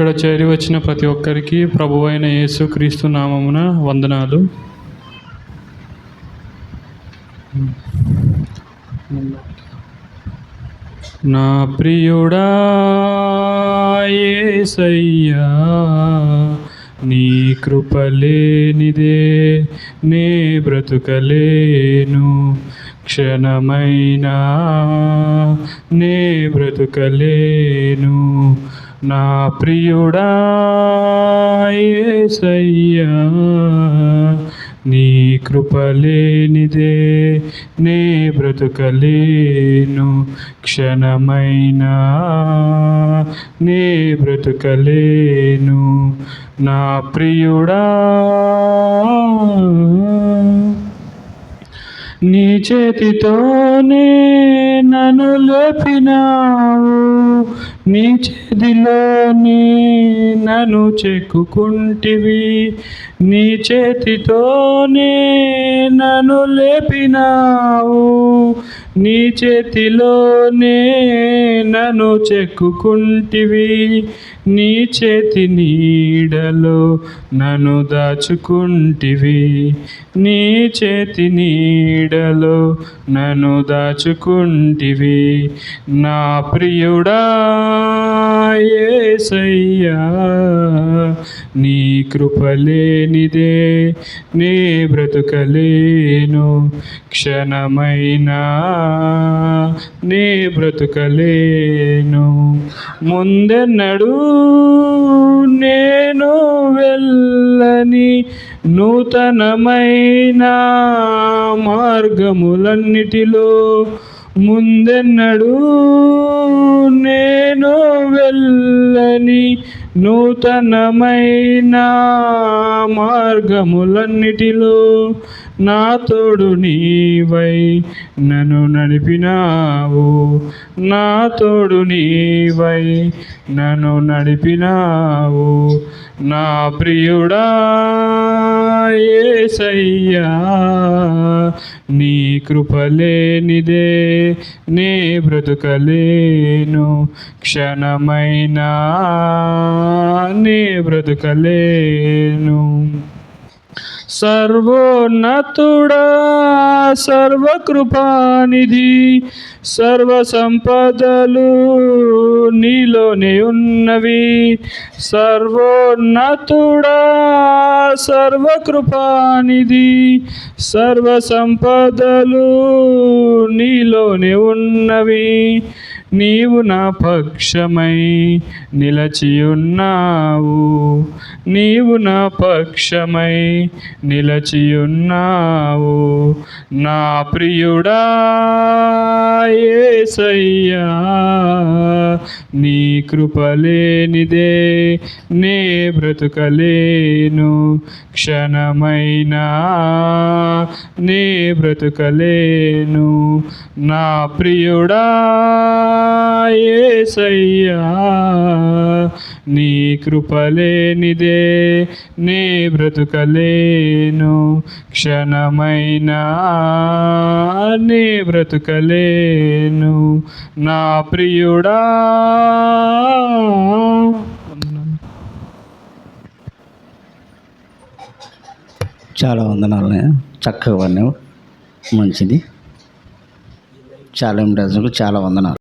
ఇక్కడ చేరి వచ్చిన ప్రతి ఒక్కరికి ప్రభు అయిన యేసుక్రీస్తు నామమున వందనాలు. నా ప్రియుడా యేసయ్యా నీ కృపలేనిదే నే బ్రతుకలేను. క్షణమైనా నే బ్రతుకలేను. నా ప్రియుడా యేసయ్యా నీ కృపలేనిదే నే బ్రతుకలేను. క్షణమైనా నే బ్రతుకలేను. నా ప్రియుడా నీ చేతితోనే నన్ను లేపినావు నీ చేతిలోనే నన్ను చెక్కుకుంటివి. నీ చేతితోనే నన్ను లేపినావు. నీ చేతిలోనే నన్ను చెక్కుకుంటివి. నీ చేతి నీడలో నన్ను దాచుకుంటివి. నీ చేతి నీడలో నన్ను దాచుకుంటివి. నా ప్రియుడా యేసయ్యా నీ కృపలేనిదే నే బ్రతుకలేను. క్షణమైనా నే బ్రతుకలేను. ముందెన్నడూ నేను వెళ్ళని నూతనమైన మార్గములన్నిటిలో ముందెన్నడు నేను వెళ్ళని నూతనమైన మార్గములన్నిటిలో నా తోడు నీవై నన్ను నడిపినావు. నా తోడు నీవై నన్ను నడిపినావు. నా ప్రియుడా ఏసయ్యా నీ కృపలేనిదే నే బ్రతుకలేను క్షణమైనా నే బ్రతుకలేను సర్వోన్నతుడా సర్వకృపానిధి సర్వసంపదలు నీలోనే ఉన్నవి. సర్వోన్నతుడా సర్వకృపానిధి సర్వసంపదలు నీలోనే ఉన్నవి. నీవు నా పక్షమై నిలచియున్నావు. నీవు నా పక్షమై నిలచియున్నావు. నా ప్రియుడా యేసయ్యా నీ కృపలేనిదే నే బ్రతుకలేను. క్షణమైనా నే బ్రతుకలేను. నా ప్రియుడా ఏసయ్యా నీ కృపలేనిదే నే బ్రతుకలేను క్షణమైనా నే బ్రతుకలేను నా ప్రియుడా. చాలా వందనాలు చక్కగా పడినావు మంచిది. చాలా ఇంట్రెస్ట్ చాలా వందనాలు.